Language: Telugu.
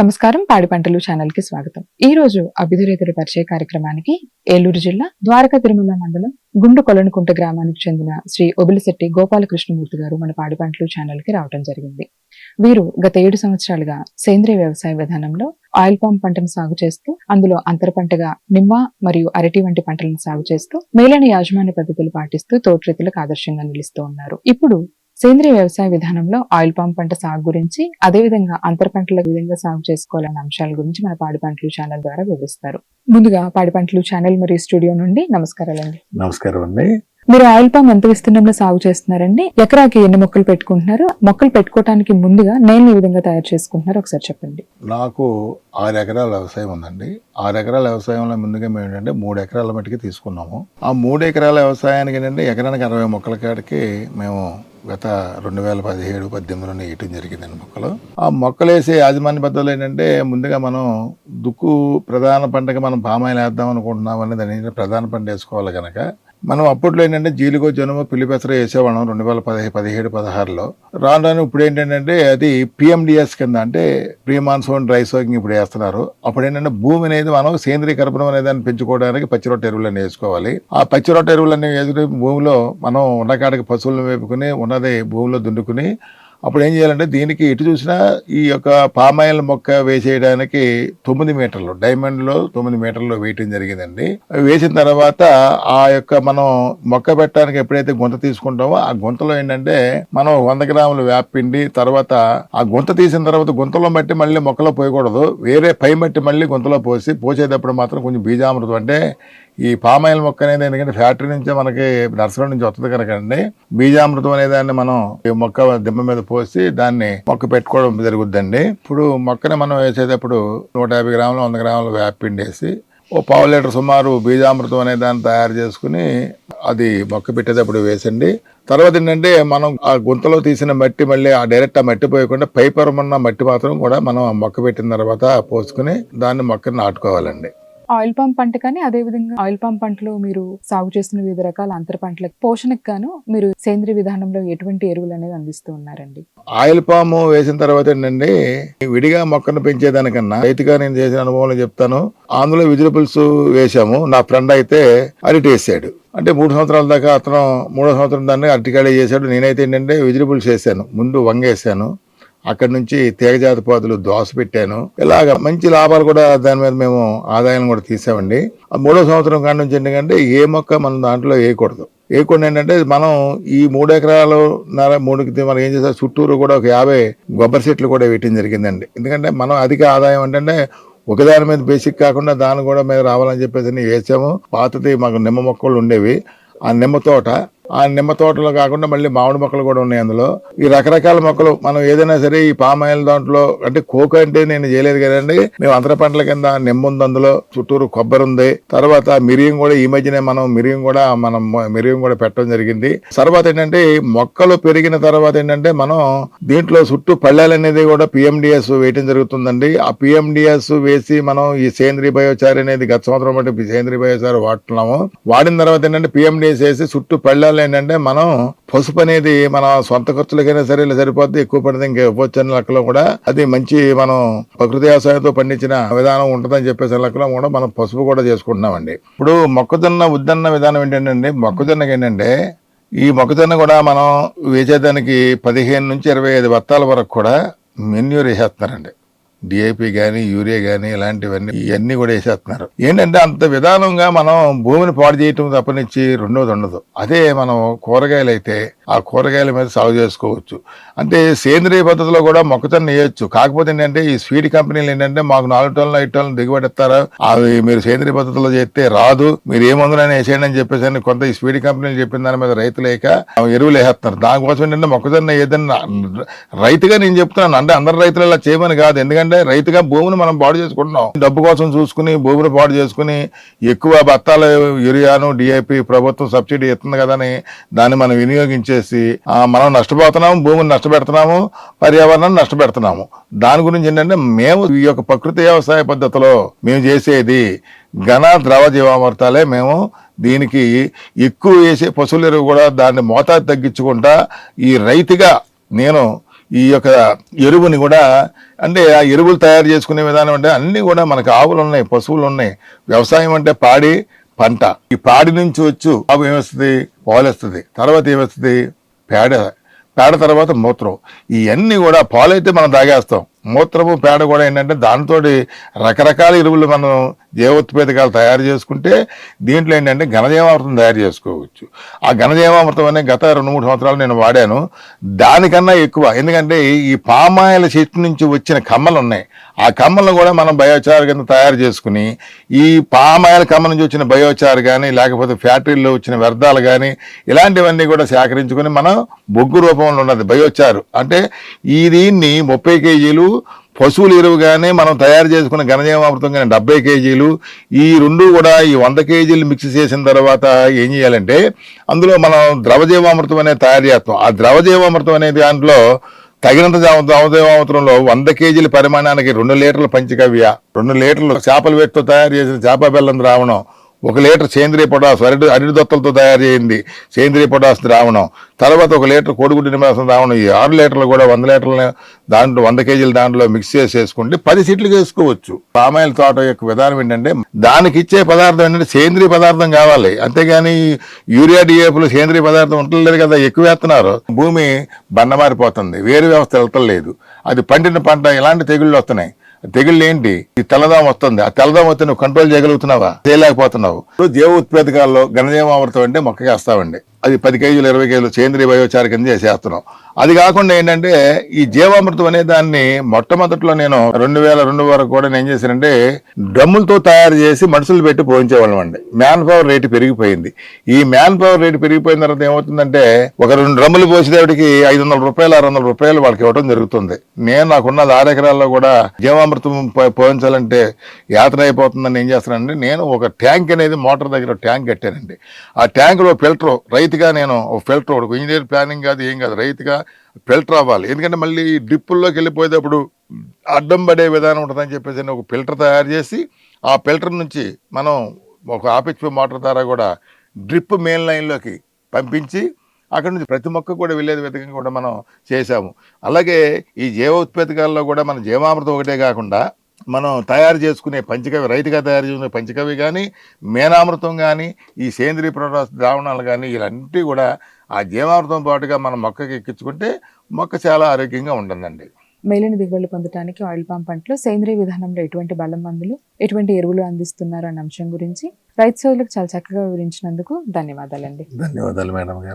నమస్కారం పాడి పంటలు ఛానల్కి స్వాగతం. ఈ రోజు అభిధురేతర పరిచయ కార్యక్రమానికి ఏలూరు జిల్లా ద్వారకా తిరుమల మండలం గుండు కొలనుకుంట గ్రామానికి చెందిన శ్రీ ఒబిలిశెట్టి గోపాలకృష్ణమూర్తి గారు మన పాడి పంటలు ఛానల్కి రావడం జరిగింది. వీరు గత ఏడు సంవత్సరాలుగా సేంద్రియ వ్యవసాయ విధానంలో ఆయిల్ పామ్ పంటను సాగు చేస్తూ అందులో అంతర పంటగా నిమ్మ మరియు అరటి వంటి పంటలను సాగు చేస్తూ మేలైన యాజమాన్య పద్ధతులు పాటిస్తూ తోటి రైతులకు ఆదర్శంగా నిలుస్తూ ఉన్నారు. ఇప్పుడు సేంద్రియ వ్యవసాయ విధానంలో ఆయిల్ పామ్ పంట సాగు గురించి అదేవిధంగా అంతర పంటల విధంగా సాగు చేసుకోవాలన్న అంశాల గురించి మన పాడి పంటలు ఛానల్ ద్వారా వివరిస్తారు. ముందుగా పాడి పంటలు ఛానల్ మరియు స్టూడియో నుండి నమస్కారాలండి. నమస్కారం అండి. మీరు ఆయిల్ పామ్ ఎంత విస్తీర్ణంలో సాగు చేస్తున్నారండి? ఎకరాకి ఎన్ని మొక్కలు పెట్టుకుంటున్నారు? మొక్కలు పెట్టుకోవడానికి ముందుగా నేను ఈ విధంగా తయారు చేసుకుంటున్నారు ఒకసారి చెప్పండి. నాకు ఆరు ఎకరాల వ్యవసాయం ఉందండి. ఆరు ఎకరాల వ్యవసాయంలో ముందుగా మేము ఏంటంటే మూడు ఎకరాల మట్టికి తీసుకున్నాము. ఆ మూడు ఎకరాల వ్యవసాయానికి ఏంటంటే ఎకరానికి అరవై మొక్కల కాడికి మేము గత రెండు వేల పదిహేడు పద్దెనిమిదిలో వేయటం జరిగిందండి మొక్కలు. ఆ మొక్కలు వేసే యాజమాన్య పద్ధతులు ఏంటంటే ముందుగా మనం దుక్కు ప్రధాన పంటగా మనం పామాయిల్ వేద్దాం అనుకుంటున్నాం అనేది దాని ప్రధాన పంట వేసుకోవాలి కనుక మనం అప్పట్లో ఏంటంటే జీలుగో జనుము పిల్లిపెసర వేసేవాళ్ళం రెండు వేల పదిహేను పదిహేడు పదహారులో. రాను రాను ఇప్పుడు ఏంటంటే అది పిఎండిఎస్ కింద అంటే ప్రీ మాన్సూన్ డ్రై సోకింగ్ ఇప్పుడు వేస్తున్నారు. అప్పుడు ఏంటంటే భూమి అనేది మనం సేంద్రీయ కర్బనం అనేది దాన్ని పెంచుకోవడానికి పచ్చిరొట్ట ఎరువులన్నీ వేసుకోవాలి. ఆ పచ్చిరొట్ట ఎరువులన్నీ వేసుకుని భూమిలో మనం ఉన్నకాడికి పశువులను వేపుకుని ఉన్నది భూమిలో దున్నుకుని అప్పుడు ఏం చేయాలంటే దీనికి ఎటు చూసినా ఈ యొక్క పామాయిల్ మొక్క వేసేయడానికి తొమ్మిది మీటర్లు డైమండ్లో తొమ్మిది మీటర్లు వేయటం జరిగిందండి. వేసిన తర్వాత ఆ యొక్క మనం మొక్క పెట్టడానికి ఎప్పుడైతే గుంత తీసుకుంటామో ఆ గుంతలో ఏంటంటే మనం వంద గ్రాములు వేపిండి తర్వాత ఆ గుంత తీసిన తర్వాత గుంతలో మట్టి మళ్ళీ మొక్కలో పోయకూడదు. వేరే పై మట్టి మళ్ళీ గుంతలో పోసి పోసేటప్పుడు మాత్రం కొంచెం బీజామృతం అంటే ఈ పామాయిల్ మొక్క అనేది ఎందుకంటే ఫ్యాక్టరీ నుంచి మనకి నర్సరీ నుంచి వస్తుంది కనుక అండి. బీజామృతం అనే దాన్ని మనం ఈ మొక్క దిమ్మ మీద పోసి దాన్ని మొక్క పెట్టుకోవడం జరుగుద్దండి. ఇప్పుడు మొక్కని మనం వేసేటప్పుడు నూట యాభై గ్రాములు వంద గ్రాములు వేపిండి వేసి ఓ పావు లీటర్ సుమారు బీజామృతం అనే దాన్ని తయారు చేసుకుని అది మొక్క పెట్టేటప్పుడు వేసండి. తర్వాత ఏంటంటే మనం ఆ గుంతలో తీసిన మట్టి మళ్ళీ ఆ డైరెక్ట్ ఆ మట్టి పోయకుండా పైపరం ఉన్న మట్టి మాత్రం కూడా మనం ఆ మొక్క పెట్టిన తర్వాత పోసుకుని దాన్ని మొక్కని నాటుకోవాలండి. ఆయిల్ పామ్ పంట కానీ అదే విధంగా ఆయిల్ పామ్ పంటలో మీరు సాగు చేస్తున్న వివిధ రకాల అంతర పంటలకు పోషణకు గాను మీరు సేంద్రియ విధానంలో ఎటువంటి ఎరువులు అనేది అందిస్తూ ఉన్నారండి? ఆయిల్ పాము వేసిన తర్వాత ఏంటంటే విడిగా మొక్కను పెంచేదానికన్నా రైతుగా నేను చేసిన అనుభవంలో చెప్తాను. అందులో వెజిటబుల్స్ వేసాము నా ఫ్రెండ్ అయితే అరటి వేసాడు. అంటే మూడు సంవత్సరాల దాకా అతను మూడో సంవత్సరం దాన్ని అరటికాయ చేశాడు. నేనైతే ఏంటంటే వెజిటబుల్స్ వేసాను. ముందు వంగేసాను అక్కడి నుంచి తీగజాతి పాదులు దోస పెట్టాను. ఇలాగ మంచి లాభాలు కూడా దాని మీద మేము ఆదాయం కూడా తీసామండి. ఆ మూడో సంవత్సరం కాడి నుంచి ఎందుకంటే ఏ మొక్క మనం దాంట్లో వేయకూడదు. వేయకుండా ఏంటంటే మనం ఈ మూడు ఎకరాలు నర మూడు మనం ఏం చేసాం చుట్టూరు కూడా ఒక యాభై కొబ్బరి చెట్లు కూడా వేయటం జరిగిందండి. ఎందుకంటే మనం అధిక ఆదాయం ఏంటంటే ఒకదాని మీద బేసిక్ కాకుండా దాని కూడా మీద రావాలని చెప్పేసి వేసాము. పాతది మాకు నిమ్మ మొక్కలు ఉండేవి. ఆ నిమ్మ తోట ఆ నిమ్మ తోటలో కాకుండా మళ్ళీ మామిడి మొక్కలు కూడా ఉన్నాయి అందులో. ఈ రకరకాల మొక్కలు మనం ఏదైనా సరే ఈ పామ్ ఆయిల్ దాంట్లో అంటే కోక అంటే నేను చేయలేదు కదండి. మేము అంతర పంటల కింద నిమ్మ ఉంది అందులో చుట్టూరు కొబ్బరి ఉంది. తర్వాత మిరియం కూడా ఈ మధ్యనే మనం మిరియం కూడా మనం మిరియం కూడా పెట్టడం జరిగింది. తర్వాత ఏంటంటే మొక్కలు పెరిగిన తర్వాత ఏంటంటే మనం దీంట్లో చుట్టూ పళ్ళాలు అనేది కూడా పిఎండిఎస్ వేయటం జరుగుతుందండి. ఆ పిఎండిఎస్ వేసి మనం ఈ సేంద్రీయ బయోచార్ అనేది గత సంవత్సరం బట్టి సేంద్రీయ బయోచార్ వాడుతున్నాము. వాడిన తర్వాత ఏంటంటే పిఎండిఎస్ వేసి చుట్టూ పళ్ళాలు ఏంటంటే మనం పసుపు అనేది మన సొంత ఖర్చులకైనా సరే సరిపోద్ది ఎక్కువ పడితే ఇంకా ఇవ్వచ్చు లెక్కలో కూడా అది మంచి మనం ప్రకృతి వ్యవసాయంతో పండించిన విధానం ఉంటుందని చెప్పేసి లెక్కలో కూడా మనం పసుపు కూడా చేసుకుంటున్నామండి. ఇప్పుడు మొక్కజొన్న ఉద్దన్న విధానం ఏంటంటే మొక్కజొన్నకి ఏంటంటే ఈ మొక్కజొన్న కూడా మనం వేసేదానికి పదిహేను నుంచి ఇరవై ఐదు బత్తాల వరకు కూడా మెన్యూర్ వేసేస్తున్నారండి డిఏపి కానీ యూరియా కానీ ఇలాంటివన్నీ ఇవన్నీ కూడా వేసేస్తున్నారు. ఏంటంటే అంత విధానంగా మనం భూమిని పాడు చేయటం తప్పనిచ్చి రెండోది ఉండదు. అదే మనం కూరగాయలు అయితే ఆ కూరగాయల మీద సాగు చేసుకోవచ్చు. అంటే సేంద్రియ పద్ధతిలో కూడా మొక్కజొన్న వేయొచ్చు. కాకపోతే ఏంటంటే ఈ స్వీట్ కంపెనీలు ఏంటంటే మాకు నాలుగు టన్నులు ఐదు టన్నులు దిగుబడి ఇస్తారా? అవి మీరు సేంద్రియ పద్ధతిలో చేస్తే రాదు. మీరు ఏ మందులైనా వేసేయండి అని చెప్పేసి అని కొంత ఈ స్వీట్ కంపెనీలు చెప్పిన దాని మీద రైతు లేక ఎరువులు వేసేస్తున్నారు దానికోసం ఏంటంటే మొక్కజొన్న ఏదన్నా రైతుగా నేను చెప్తున్నాను. అంటే అందరు రైతులు ఇలా చేయమని కాదు. ఎందుకంటే రైతుగా భూమిని మనం పాడు చేసుకుంటున్నాం. డబ్బు కోసం చూసుకుని భూమిని పాడు చేసుకుని ఎక్కువ బత్తాల యూరియాను డిఐపి ప్రభుత్వం సబ్సిడీ ఇస్తుంది కదని దాన్ని మనం వినియోగించే చేసి మనం నష్టపోతున్నాము భూమిని నష్టపెడుతున్నాము పర్యావరణాన్ని నష్టపెడుతున్నాము. దాని గురించి ఏంటంటే మేము ఈ యొక్క ప్రకృతి వ్యవసాయ పద్ధతిలో మేము చేసేది ఘన ద్రవ జీవామృతాలే. మేము దీనికి ఎక్కువ వేసే పశువుల ఎరువు కూడా దాన్ని మోతాదు తగ్గించుకుంటా ఈ రైతుగా నేను ఈ యొక్క ఎరువుని కూడా అంటే ఆ ఎరువులు తయారు చేసుకునే విధానం అంటే అన్నీ కూడా మనకు ఆవులు ఉన్నాయి పశువులు ఉన్నాయి వ్యవసాయం అంటే పాడి పంట. ఈ పాడి నుంచి వచ్చు ఆవు ఏమొస్తుంది? పాలేస్తుంది. తర్వాత ఏమొస్తుంది? పేడ. పేడ తర్వాత మూత్రం. ఇవన్నీ కూడా పాలైతే మనం తాగేస్తాం. మూత్రము పేడ కూడా ఏంటంటే దానితోటి రకరకాల ఎరువులు మనం జీవోత్పేదకాలు తయారు చేసుకుంటే దీంట్లో ఏంటంటే ఘనజీవామృతం తయారు చేసుకోవచ్చు. ఆ ఘనజీవామృతం అనే గత రెండు మూడు సంవత్సరాలు నేను వాడాను. దానికన్నా ఎక్కువ. ఎందుకంటే ఈ పామాయిల చెట్టు నుంచి వచ్చిన కమ్మలు ఉన్నాయి. ఆ కమ్మలను కూడా మనం బయోచార్ కింద తయారు చేసుకుని ఈ పామాయిల కమ్మ నుంచి వచ్చిన బయోచార్ కానీ లేకపోతే ఫ్యాక్టరీలో వచ్చిన వ్యర్థాలు కానీ ఇలాంటివన్నీ కూడా సేకరించుకొని మనం బొగ్గు రూపంలో ఉన్నది బయోచారు. అంటే ఈ దీన్ని ముప్పై కేజీలు పశువులు ఎరువుగానే మనం తయారు చేసుకున్న ఘనజీవామృతం కానీ డెబ్బై కేజీలు. ఈ రెండు కూడా ఈ వంద కేజీలు మిక్స్ చేసిన తర్వాత ఏం చేయాలంటే అందులో మనం ద్రవజీవామృతం అనేది తయారు చేస్తాం. ఆ ద్రవజీవామృతం అనే దాంట్లో తగినంత జావ- ద్రవజీవామృతంలో వంద కేజీల పరిమాణానికి రెండు లీటర్ల పంచకవ్య రెండు లీటర్లు చేపల వేటితో తయారు చేసిన చేప బెల్లం ద్రావణం ఒక లీటర్ సేంద్రియ పొటాస్ అరటి అరటి దొత్తలతో తయారు చేయింది. సేంద్రియ పొటాస్ ద్రావణం తర్వాత ఒక లీటర్ కోడిగుడ్డు నిమాసం ద్రావణం ఈ ఆరు లీటర్లు కూడా వంద లీటర్ల దాంట్లో వంద కేజీల దాంట్లో మిక్స్ చేసేసుకుంటే పది సీట్లు వేసుకోవచ్చు. పామాయిల్ తోట యొక్క విధానం ఏంటంటే దానికి ఇచ్చే పదార్థం ఏంటంటే సేంద్రియ పదార్థం కావాలి. అంతేగాని యూరియా డిఏపులు సేంద్రియ పదార్థం ఉండలేదు కదా ఎక్కువ వేస్తున్నారు. భూమి బండమారిపోతుంది వేరు వ్యవస్థ వెళ్తలేదు. అది పండిన పంట ఎలాంటి తెగుళ్ళు వస్తున్నాయి. తెగుళ్ళు ఏంటి ఈ తెల్లదాం వస్తుంది. ఆ తెల్లదాం వస్తే నువ్వు కంట్రోల్ చేయగలుగుతున్నావా? చేయలేకపోతున్నావు. దేవ ఉత్పేదకాల్లో ఘనజీవామృతం అంటే మొక్కకేస్తావండి అది పది కేజీలు ఇరవై కేజీలు సేంద్రీయ బయోచార కింద చేసేస్తున్నాం. అది కాకుండా ఏంటంటే ఈ జీవామృతం అనే దాన్ని మొట్టమొదట్లో నేను రెండు వేల రెండు వరకు కూడా నేను ఏం చేశానంటే డ్రమ్ములతో తయారు చేసి మనుషులు పెట్టి పోయించేవాళ్ళం అండి. మ్యాన్ పవర్ రేటు పెరిగిపోయింది. ఈ మ్యాన్ పవర్ రేటు పెరిగిపోయిన తర్వాత ఏమవుతుందంటే ఒక రెండు డ్రమ్ములు పోసేవాడికి ఐదు వందల రూపాయలు ఆరు వందల రూపాయలు వాళ్ళకి ఇవ్వడం జరుగుతుంది. నేను నాకున్న ఆరు ఎకరాల్లో కూడా జీవామృతం పోయించాలంటే యాత్ర అయిపోతుందని ఏం చేస్తానంటే నేను ఒక ట్యాంక్ అనేది మోటార్ దగ్గర ట్యాంక్ కట్టానండి. ఆ ట్యాంక్లో ఫిల్టర్ రైతు రైతుగా నేను ఒక ఫిల్టర్ ఒక ఇంజనీర్ ప్లానింగ్ కాదు ఏం కాదు రైతుగా ఫిల్టర్ అవ్వాలి ఎందుకంటే మళ్ళీ డ్రిప్పుల్లోకి వెళ్ళిపోయేటప్పుడు అడ్డం పడే విధానం ఉంటుందని చెప్పేసి నేను ఒక ఫిల్టర్ తయారు చేసి ఆ ఫిల్టర్ నుంచి మనం ఒక ఆపిచ్పి మోటార్ ద్వారా కూడా డ్రిప్ మెయిన్ లైన్లోకి పంపించి అక్కడ నుంచి ప్రతి మొక్క కూడా వెళ్ళేది విధంగా కూడా మనం చేశాము. అలాగే ఈ జీవ ఉత్పత్తికాల్లో కూడా మన జీవామృతం ఒకటే కాకుండా మనం తయారు చేసుకునే పంచకవి రైతుగా తయారు చేసుకునే పంచకవి కానీ మేనామృతం కానీ ఈ సేంద్రియ ప్రొడక్ట్స్ ద్రావణాలు కానీ ఇలాంటివి కూడా ఆ జీవామృతం పాటుగా మన మొక్కకి ఎక్కించుకుంటే మొక్క చాలా ఆరోగ్యంగా ఉంటుందండి. మేలిన దిగుబడులు పొందడానికి ఆయిల్ పామ్ పంటలో సేంద్రియ విధానంలో ఎటువంటి బలం మందులు ఎటువంటి ఎరువులు అందిస్తున్నారు అన్న అంశం గురించి రైతు సోదరులకు చాలా చక్కగా వివరించినందుకు ధన్యవాదాలండి. ధన్యవాదాలు మేడం గారు.